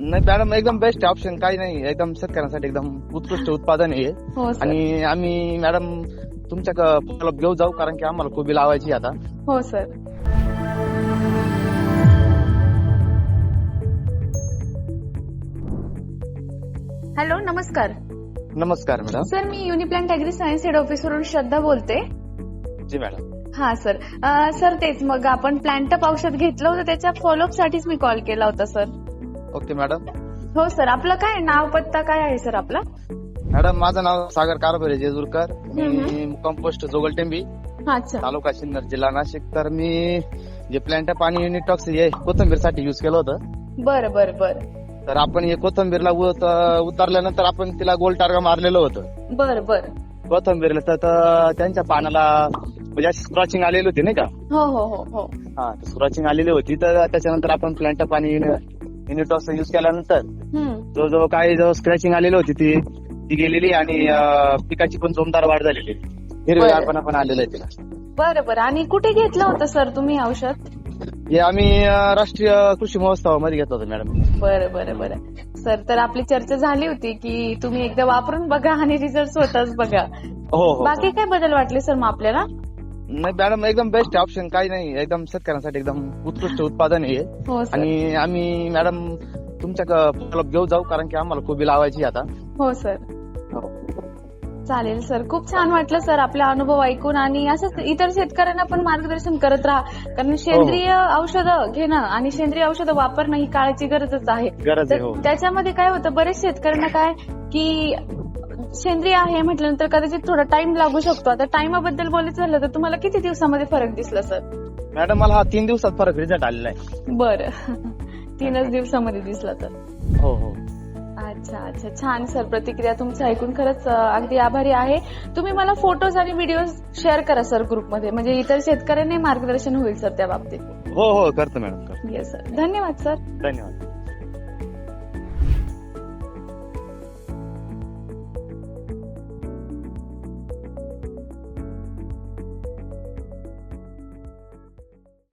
नाही मॅडम एकदम best option काही नाही एकदम शेतकऱ्यांसाठी एकदम उत्कृष्ट उत्पादन आहे हो. सर आणि आम्ही मॅडम तुमच्या क- पुढाला घेऊ जाऊ कारण की आम्हाला कोबी लावायची आता. हो सर हॅलो नमस्कार. नमस्कार मॅडम. सर मी युनिप्लॅन्ट अॅग्री सायन्स हेड ऑफिसवरून श्रद्धा बोलते. जी मॅडम. हा सर अं, सर तेच मग आपण प्लॅन्टअप औषध घेतलं होतं त्याच्या फॉलोअप साठीच मी कॉल केला होता सर ओके मॅडम. हो सर. आपलं काय? नाव पत्ता काय आहे सर आपला? मॅडम माझं नाव सागर कारभारे जेजूरकर. मी. कंपोस्ट जोगलटेंबी अच्छा. तालुका सिन्नर जिल्हा नाशिक. तर मी जे प्लॅन्ट पाणी युनिटॉक्स हे कोथंबीरसाठी युज केलं होतं. बरं बरं बरं. तर आपण हे कोथंबीरला उत- उतारल्यानंतर आपण तिला गोल टार्गा मारलेलं होतं. बरं बरं. कोथंबीरला तर तर त्यांच्या पानाला म्हणजे अशी स्क्रॉचिंग आलेली होती नाही का? हो हो हो हो. हा स्क्रॉचिंग आलेली होती. तर त्याच्यानंतर आपण प्लॅन्ट पाणी युनिटॉक्स युज केल्यानंतर. जो जो काही जो स्क्रॅचिंग आलेली होती ती. ती गेलेली आणि पिकाची पण जोमदार वाढ झालेली. हिरवेगारपणा पण आलेला आहे तिला. बरं बरं. आणि कुठे घेतलं होतं सर तुम्ही औषध? हे आम्ही राष्ट्रीय कृषी महोत्सवामध्ये घेतलं होतं मॅडम. बरं बरं बरं. सर तर आपली चर्चा झाली होती की तुम्ही एकदा वापरून बघा आणि रिझल्ट स्वतःच बघा. हो हो. बाकी काय बदल वाटले सर मग आपल्याला? नाही मॅडम एकदम बेस्ट ऑप्शन काही नाही. एकदम शेतकऱ्यांसाठी एकदम उत्कृष्ट उत्पादन आहे हो. सर आणि आम्ही मॅडम तुमच्या क- पुढाला घेऊ जाऊ कारण की आम्हाला कोबी लावायची आता. हो सर हो. चालेल सर खूप छान वाटलं सर आपला अनुभव ऐकून आणि असंच इतर शेतकऱ्यांना पण मार्गदर्शन करत राहा. कारण सेंद्रिय औषधं घेणं आणि सेंद्रिय औषधं वापरणं ही काळाची गरजच आहे. गरज आहे हो. त्याच्यामध्ये काय होतं बरेच शेतकऱ्यांना काय की सेंद्रिय आहे म्हटल्यानंतर कदाचित थोडा टाइम लागू शकतो. आता टाइमाबद्दल बोलायचं झालं तर तुम्हाला किती दिवसामध्ये फरक दिसला सर मॅडम मला हा तीन दिवसात फरक रिझल्ट आलेला आहे. बरं. तीनच दिवसामध्ये दिसला तर. हो हो. अच्छा अच्छा. छान सर प्रतिक्रिया तुमचं ऐकून खरंच अगदी आभारी आहे. तुम्ही मला फोटोज आणि व्हिडिओ शेअर करा सर ग्रुपमध्ये म्हणजे इतर शेतकऱ्यांना मार्गदर्शन होईल सर त्या बाबतीत. हो हो. करतो मॅडम करतो. येस सर धन्यवाद सर धन्यवाद.